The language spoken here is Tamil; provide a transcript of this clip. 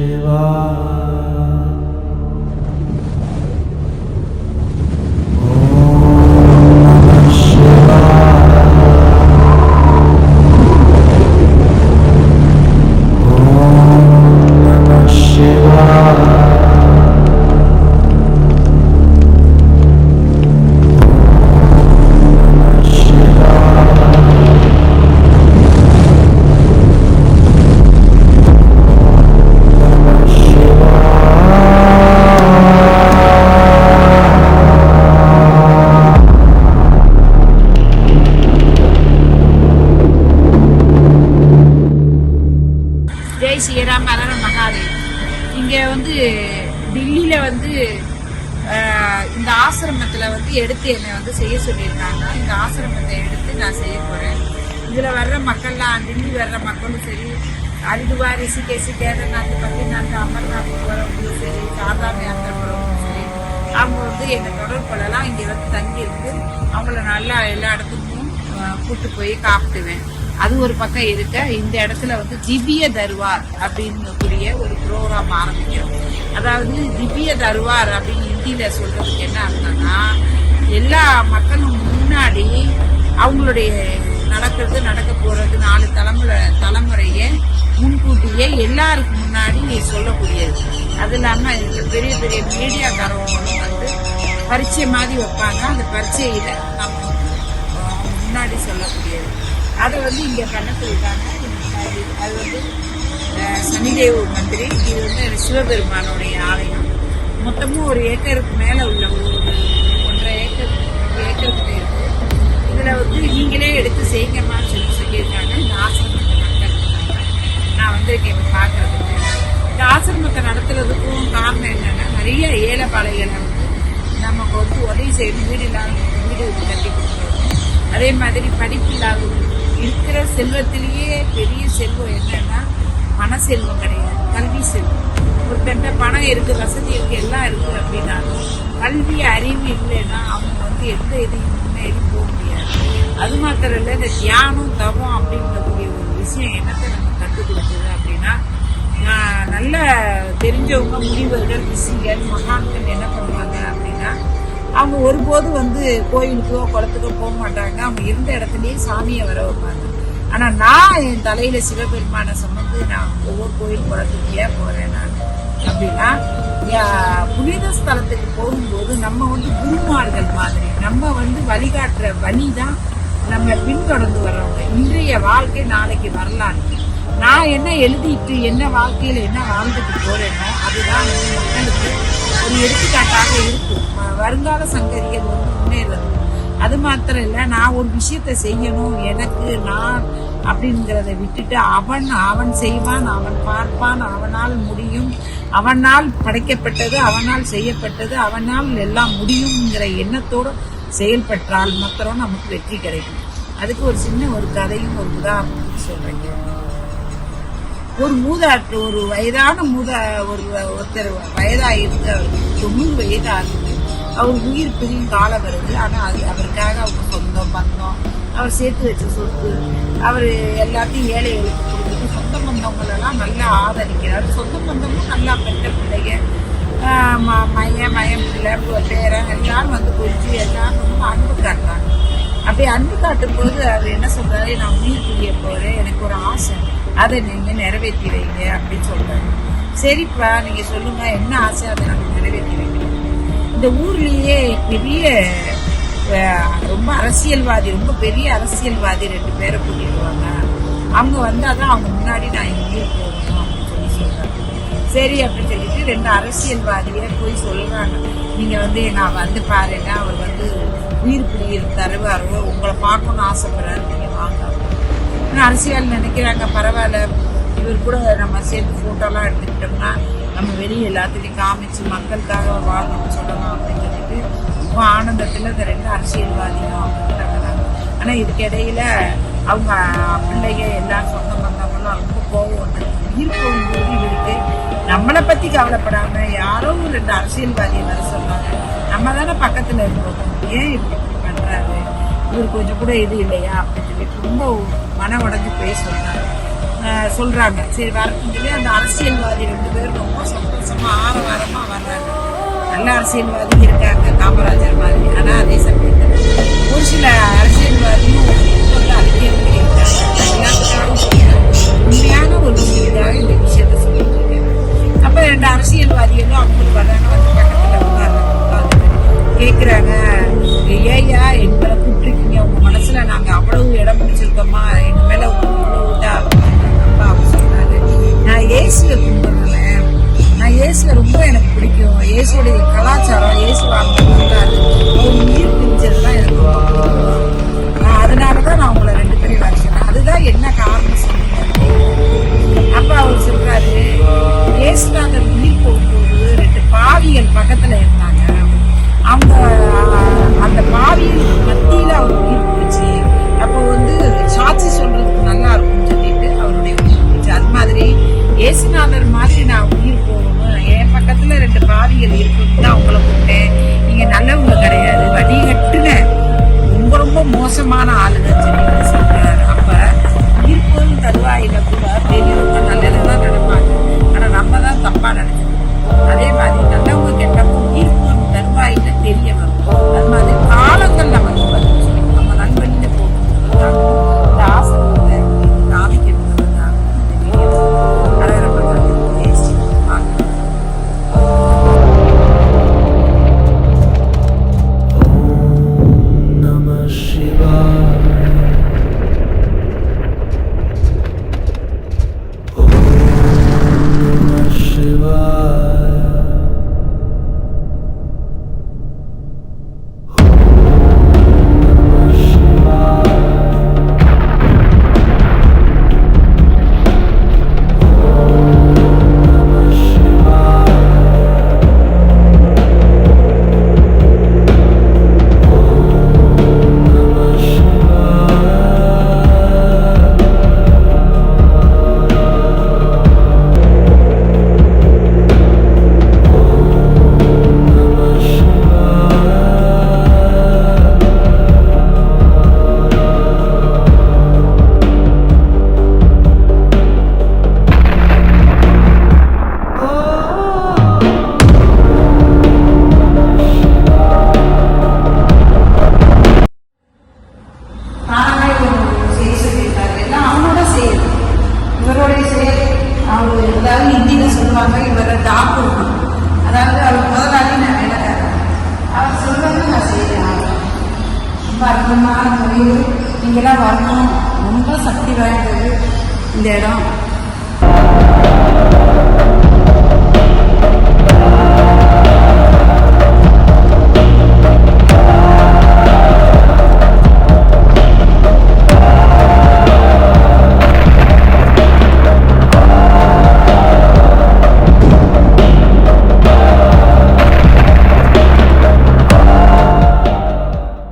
Shiva. வந்து டெல்லியில் வந்து இந்த ஆசிரமத்தில் வந்து எடுத்து என்னை வந்து செய்ய சொல்லியிருக்காங்க. இந்த ஆசிரமத்தை எடுத்து நான் செய்ய போகிறேன் இதில் வர்ற மக்கள்லாம் டெல்லி வர்ற மக்களும் சரி ஹரிதுவார் ரிஷிகேஷ் கேதார்நாத் பத்ரிநாத் அமர்நாத் போகிறவங்களும் சரி சாதாரண யாத்திரை போகிறவங்களும் சரி அவங்க வந்து என்னை தொடர்பு கொள்ளலாம். இங்கே வந்து தங்கியிருக்கு அவங்கள நல்லா எல்லா இடத்துக்கும் கூப்பிட்டு கூட்டு போய் காப்பிடுவேன் அது ஒரு பக்கம் இருக்க இந்த இடத்துல வந்து திவ்ய தர்வார் அப்படின்னு கூடிய ஒரு ப்ரோக்ராம் ஆரம்பிக்கிறோம். அதாவது திவ்ய தர்வார் அப்படின்னு ஹிந்தியில சொல்றதுக்கு என்ன அர்த்தம்னா எல்லா மக்களும் முன்னாடி அவங்களுடைய நடக்கிறது நடக்க போறது நாலு தலைமுறை தலைமுறையை முன்கூட்டியே எல்லாருக்கும் முன்னாடி சொல்லக்கூடியது. அது இல்லாமல் இந்த பெரிய பெரிய மீடியாக்காரவங்க வந்து பரீட்சை மாதிரி வைப்பாங்க. அந்த பரீட்சையில நம்ம முன்னாடி சொல்லக்கூடியது. அதை வந்து இங்கே பண்ண சொல்லிட்டாங்க அது- வந்து சனிதேவ் மந்திரி. இது வந்து சிவபெருமானுடைய ஆலயம். மொத்தமும் ஒரு ஏக்கருக்கு மேலே உள்ள ஒரு ஒன்றரை ஏக்கர் ஒரு ஏக்கருக்கு இருக்கு. இதில் வந்து நீங்களே எடுத்து செய்யுங்கம்மான்னு சொல்லி சொல்லியிருக்காங்க. இந்த ஆசிரமத்தை நடத்துறதுக்காக நான் வந்து இப்போ பார்க்குறதுக்கு. இந்த ஆசிரமத்தை நடத்துறதுக்கும் காரணம் என்னன்னா நிறைய ஏழைப்பாளைகளை வந்து நமக்கு வந்து உதவி செய்யணும் வீடு இல்லாத வீடு கட்டி கொடுக்கணும் அதே மாதிரி படிப்பு இல்லாதவங்களுக்கு இருக்கிற செல்வத்திலேயே பெரிய செல்வம் என்னன்னா பண செல்வம் கிடையாது. கல்வி செல்வம். ஒருத்தன்ட்ட பணம் இருக்கு வசதி இருக்கு எல்லாம் இருக்கு அப்படின்னாலும் கல்வி அறிவு இல்லைன்னா அவங்க வந்து எந்த இதையும் முன்னேறி போக முடியாது. அது மாத்திரம் இல்லை இந்த தியானம் தவம் அப்படின்றக்கூடிய ஒரு விஷயம் என்னத்தை நம்ம கற்றுக் கொடுக்குது அப்படின்னா நல்ல தெரிஞ்சவங்க முனிவர்கள் ரிஷிகள் மகான்கள் என்ன பண்ணுவாங்க அப்படின்னா அவங்க ஒருபோதும் வந்து கோயிலுக்கோ குளத்துக்கோ போக மாட்டாங்க. அவங்க இருந்த இடத்துலயே சாமியை வர வைப்பாங்க. ஆனா நான் என் தலையில சிவபெருமானை சுமந்து நான் ஒவ்வொரு கோயில் குளத்துக்கு ஏன் போறேன் நான். அப்படின்னா புனித ஸ்தலத்துக்கு போகும்போது நம்ம வந்து குருமார்கள் மாதிரி நம்ம வந்து வழிகாட்டுற வழி தான் நம்ம பின்தொடர்ந்து வர்றவங்க. இன்றைய வாழ்க்கை நாளைக்கு வரலாறு. நான் என்ன எழுதிட்டு என்ன வாழ்க்கையில என்ன வாழ்ந்துட்டு போறேனோ அதுதான் மக்களுக்கு ஒரு எடுத்துக்காட்டாக இருக்கும். வ- வருங்கால சங்கதிகள் வந்து முன்னேறது அது மாத்திரம் இல்லை நான் ஒரு விஷயத்தை செய்யணும் எனக்கு நான் அப்படிங்கிறத விட்டுட்டு அவன் அவன் செய்வான் அவன் பார்ப்பான் அவனால் முடியும். அவனால் படைக்கப்பட்டது அவனால் செய்யப்பட்டது அவனால் எல்லாம் முடியுங்கிற எண்ணத்தோடு செயல்பட்டால் மாத்திரம் நமக்கு வெற்றி கிடைக்கும். அதுக்கு ஒரு சின்ன ஒரு கதையும் ஒரு உதாரணம் சொல்றேங்க ஒரு மூதாட்டு ஒரு வயதான மூத ஒரு ஒருத்தர் வயதா இருந்து அவருக்கு தொண்ணூறு வயது ஆகுது அவர் உயிர் பிரியும் காலம் வருது ஆனால் அது அவருக்காக அவங்க சொந்தம் பந்தம் அவர் சேர்த்து வச்ச சொத்து அவர் எல்லாத்தையும் ஏழைகளுக்கு கொடுத்துட்டு சொந்த பந்தவங்களெல்லாம் நல்லா ஆதரிக்கிறார். சொந்த பந்தமும் நல்லா பெற்ற பிள்ளைங்க. ஆஹ் ம- மயம் பிள்ளை பேரன் எல்லாரும் வந்து கொஞ்சம் எல்லாரும் ரொம்ப அன்பு காட்டுறாங்க. அப்படி அன்பு காட்டும் போது அவர் என்ன சொல்றாரு? நான் உயிர் பிரிய போகிறேன் எனக்கு ஒரு ஆசை. அதை நீங்கள் நிறைவேற்றி வைங்க அப்படின்னு சொல்கிறாங்க சரிப்பா நீங்கள் சொல்லுங்கள் என்ன ஆசை? அதை நாங்கள் நிறைவேற்றி வைக்கணும். இந்த ஊர்லேயே பெரிய ரொம்ப அரசியல்வாதி ரொம்ப பெரிய அரசியல்வாதி ரெண்டு பேரை கூட்டிடுவாங்க அவங்க வந்தால் தான் அவங்க முன்னாடி நான் இங்கேயே போகணும் அப்படின்னு சொல்லி சொல்கிறாங்க சரி அப்படின்னு சொல்லிட்டு ரெண்டு அரசியல்வாதியை போய் சொல்கிறாங்க நீங்கள் வந்து நான் வந்து பாருங்க அவர் வந்து உயிர் பிடியில் தருவாரோ உங்களை பார்க்கணும்னு ஆசைப்படுறாரு. ஆனால் அரசியல் நினைக்கிறாங்க பரவாயில்ல. இவர் கூட நம்ம சேர்ந்து ஃபோட்டோலாம் எடுத்துக்கிட்டோம்னா நம்ம வெளியே எல்லாத்துலேயும் காமிச்சு மக்களுக்காக வாழணும்னு சொல்லலாம் அப்படின்னு சொல்லிட்டு ரொம்ப ஆனந்தத்தில் இந்த ரெண்டு அரசியல்வாதியும் அப்படின்றாங்க ஆனால் இதுக்கு இடையில அவங்க பிள்ளைங்க எல்லாம் சொந்த பந்தங்களும் ரொம்ப கோவம் வந்து உயிர் போகும்போது இவருக்கு நம்மளை பற்றி கவலைப்படாம யாரோ ஒரு ரெண்டு அரசியல்வாதியை வர சொன்னாங்க நம்ம தானே பக்கத்தில் இருக்கோம். ஏன் இப்படி பண்ணுறாரு இவர் கொஞ்சம் கூட இது இல்லையா? அப்படின்னு சொல்லிட்டு ரொம்ப மன உடஞ்சி போய் சொல்கிறாங்க சொல்கிறாங்க சரி வரட்டும் அந்த அரசியல்வாதி ரெண்டு பேரும் ரொம்ப சந்தோஷமாக ஆரவாரமாக வர்றாங்க. நல்ல அரசியல்வாதி இருக்காங்க காமராஜர் மாதிரி. ஆனால் அதே சமயத்தில் ஒரு சில அரசியல்வாதியும் அதுக்கே இருக்காங்க எல்லாத்துக்காகவும் உண்மையான ஒரு முடியுது Ave Marina. ரொம்ப அற்புதமான கோயில் நீங்களாம் வரணும். ரொம்ப சக்தி வாய்ந்தது இந்த இடம்.